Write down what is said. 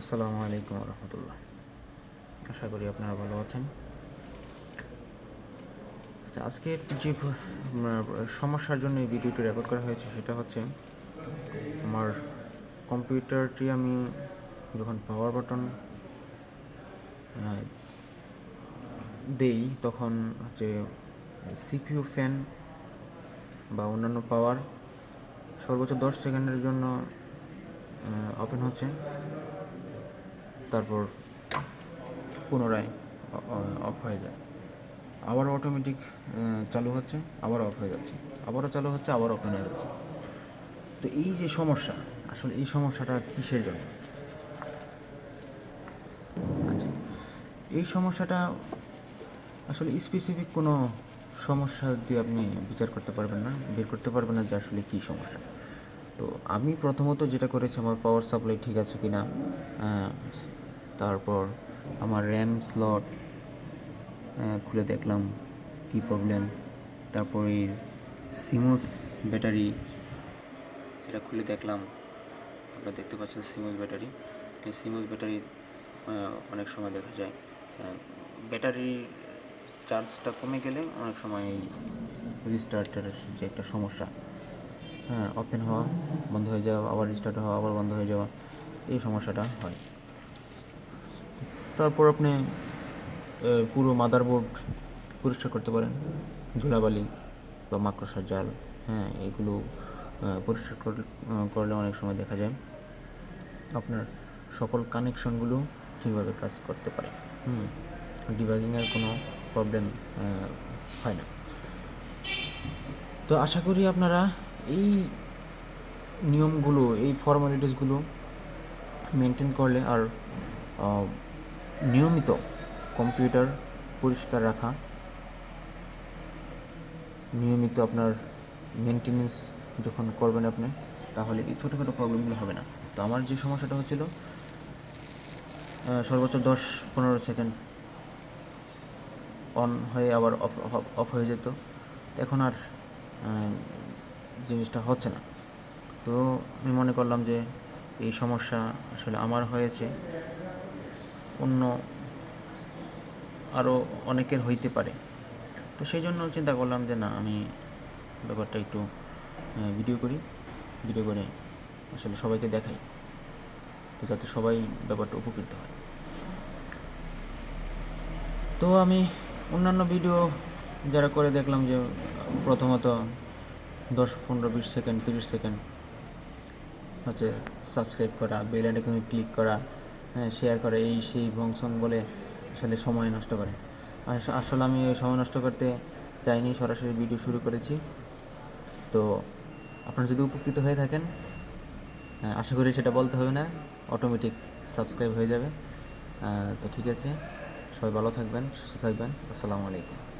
আসসালামু আলাইকুম রহমতুল্লাহ। আশা করি আপনারা ভালো আছেন। আচ্ছা, আজকের যে সমস্যার জন্য এই ভিডিওটি রেকর্ড করা হয়েছে সেটা হচ্ছে আমার কম্পিউটারটি আমি যখন পাওয়ার বাটন দেই তখন হচ্ছে সিপিইউ ফ্যান বা অন্যান্য পাওয়ার সর্বোচ্চ দশ সেকেন্ডের জন্য ওপেন হচ্ছে। তারপর পুনরায় অফ হয়ে যায়। আবার অটোমেটিক চালু হচ্ছে আবার অফ হয়ে যাচ্ছে। আবারও চালু হচ্ছে আবার ওপেন হয়ে যাচ্ছে। তো এই যে সমস্যা, আসলে এই সমস্যাটা কিসের জন্য? আচ্ছা এই সমস্যাটা আসলে স্পেসিফিক কোনো সমস্যা দিয়ে আপনি বিচার করতে পারবেন না, বের করতে পারবেন না যে আসলে কী সমস্যা। তো আমি প্রথমত যেটা করেছি, আমার পাওয়ার সাপ্লাই ঠিক আছে কি না তারপর আমার র্যাম স্লট খুলে দেখলাম কি প্রবলেম তারপর সিমোস ব্যাটারি এটা খুলে দেখলাম, আপনারা দেখতে পাচ্ছেন সিমোস ব্যাটারি এই সিমোস ব্যাটারি অনেক সময় দেখা যায় ব্যাটারির চার্জটা কমে গেলে অনেক সময় এই রিস্টার্টের যে একটা সমস্যা হ্যাঁ ওপেন হওয়া, বন্ধ হয়ে যাওয়া, আবার রিস্টার্ট হওয়া, আবার বন্ধ হয়ে যাওয়া, এই সমস্যাটা হয়। তারপর আপনি পুরো মাদারবোর্ড পরিষ্কার করতে পারেন। ধুলাবালি বা মাকড়সার জাল হ্যাঁ এগুলো পরিষ্কার করলে অনেক সময় দেখা যায়। আপনার সকল কানেকশনগুলো ঠিকভাবে কাজ করতে পারে। হুম ডিবাগিংয়ের কোনো প্রবলেম হয় না। তো আশা করি আপনারা এই নিয়মগুলো, এই ফর্মালিটিসগুলো মেনটেন করলে আর নিয়মিত কম্পিউটার পরিষ্কার রাখা, নিয়মিত আপনার মেনটেনেন্স যখন করবেন আপনি, তাহলে এই ছোটোখাটো প্রবলেমগুলো হবে না। তো আমার যে সমস্যাটা হচ্ছিল সর্বোচ্চ দশ পনেরো সেকেন্ড অন হয়ে আবার অফ অফ হয়ে যেত। এখন আর জিনিসটা হচ্ছে না। তো আমি মনে করলাম যে এই সমস্যা আসলে আমার হয়েছে। অন্য আরও অনেকের হইতে পারে। তো সেই জন্য চিন্তা করলাম যে না, আমি ব্যাপারটা একটু ভিডিও করি। ভিডিও করে আসলে সবাইকে দেখাই। তো যাতে সবাই ব্যাপারটা উপকৃত হয়। তো আমি অন্যান্য ভিডিও যারা করে দেখলাম যে প্রথমত দশ পনেরো বিশ সেকেন্ড তিরিশ সেকেন্ড। হচ্ছে সাবস্ক্রাইব করা বেল আইকনে ক্লিক করা হ্যাঁ শেয়ার করা এই সেই ভংসং বলে আসলে সময় নষ্ট করে। আস- আসলে আমি সময় নষ্ট করতে চাইনি সরাসরি ভিডিও শুরু করেছি। তো আপনারা যদি উপকৃত হয়ে থাকেন হ্যাঁ, আশা করি সেটা বলতে হবে না অটোমেটিক সাবস্ক্রাইব হয়ে যাবে। তো ঠিক আছে সবাই ভালো থাকবেন সুস্থ থাকবেন আসসালামু আলাইকুম।